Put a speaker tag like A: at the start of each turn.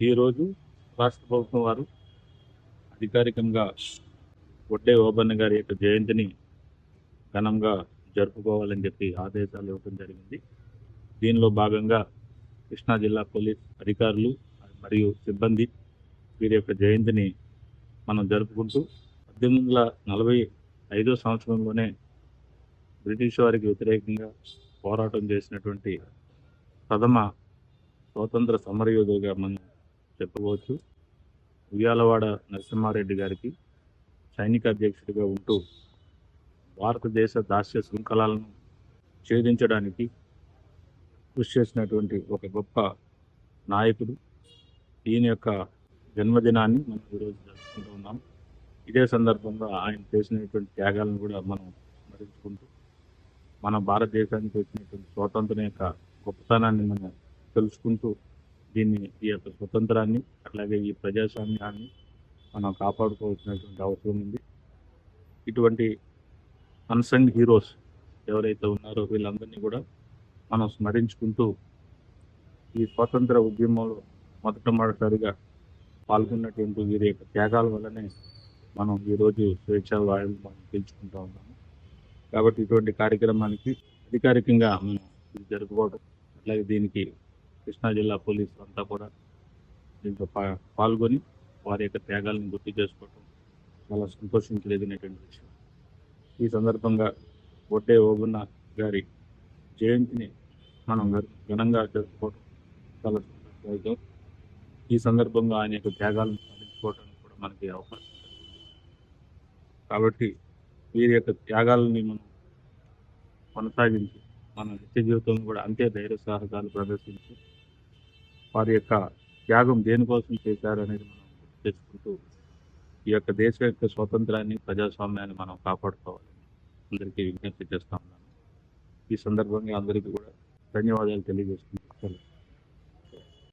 A: ఈరోజు రాష్ట్ర ప్రభుత్వం వారు అధికారికంగా వడ్డే ఓబన్న గారి యొక్క జయంతిని ఘనంగా జరుపుకోవాలని చెప్పి ఆదేశాలు ఇవ్వడం జరిగింది. దీనిలో భాగంగా కృష్ణా జిల్లా పోలీస్ అధికారులు మరియు సిబ్బంది వీరి యొక్క జయంతిని మనం జరుపుకుంటూ పద్దెనిమిది వందల నలభై ఐదో సంవత్సరంలోనే బ్రిటిష్ వారికి వ్యతిరేకంగా పోరాటం చేసినటువంటి ప్రథమ స్వాతంత్ర సమరయోధుగా మనం చెప్పుకోవచ్చు ఉయ్యాలవాడ నరసింహారెడ్డి గారికి సైనిక అధ్యక్షుడిగా ఉంటూ భారతదేశ దాస్య శృంఖలాలను ఛేదించడానికి కృషి చేసినటువంటి ఒక గొప్ప నాయకుడు. ఈయన యొక్క జన్మదినాన్ని మనం ఈరోజు జరుపుకుంటూ ఉన్నాం. ఇదే సందర్భంగా ఆయన చేసినటువంటి త్యాగాలను కూడా మనం స్మరించుకుంటూ మన భారతదేశానికి వచ్చినటువంటి స్వాతంత్రం యొక్క గొప్పతనాన్ని మనం తెలుసుకుంటూ దీన్ని ఈ యొక్క స్వతంత్రాన్ని అట్లాగే ఈ ప్రజాస్వామ్యాన్ని మనం కాపాడుకోవాల్సినటువంటి అవసరం ఉంది. ఇటువంటి అన్సంగ్ హీరోస్ ఎవరైతే ఉన్నారో వీళ్ళందరినీ కూడా మనం స్మరించుకుంటూ ఈ స్వాతంత్ర ఉద్యమంలో మొదటమొదటిసారిగా పాల్గొన్నటువంటి వీరి యొక్క త్యాగాల వల్లనే మనం ఈరోజు స్వేచ్ఛ వాయువు మనం పీల్చుకుంటూ ఉన్నాము. కాబట్టి ఇటువంటి కార్యక్రమానికి అధికారికంగా మనం జరుపుకోవడం అట్లాగే దీనికి కృష్ణా జిల్లా పోలీసులు అంతా కూడా దీంట్లో పా- పాల్గొని వారి యొక్క త్యాగాలను గుర్తు చేసుకోవటం చాలా సంతోషించలేదనేటువంటి విషయం. ఈ సందర్భంగా ఒడ్డే ఓగున్న గారి జయంతిని మనం ఘనంగా జరుపుకోవడం చాలా సంతోషం ఈ సందర్భంగా ఆయన యొక్క త్యాగాలను స్మరించుకోవడానికి కూడా మనకి అవకాశం కాబట్టి వీరి యొక్క త్యాగాలని మనం కొనసాగించి మన నిత్య జీవితంలో కూడా అంతే ధైర్య సాహసాలు ప్రదర్శించి వారి యొక్క త్యాగం దేనికోసం చేశారు అనేది మనం తెలుసుకుంటూ ఈ యొక్క దేశ యొక్క స్వాతంత్రాన్ని ప్రజాస్వామ్యాన్ని మనం కాపాడుకోవాలి. అందరికీ విజ్ఞప్తి చేస్తా ఉన్నాను. ఈ సందర్భంగా అందరికీ కూడా ధన్యవాదాలు తెలియజేస్తున్నాను.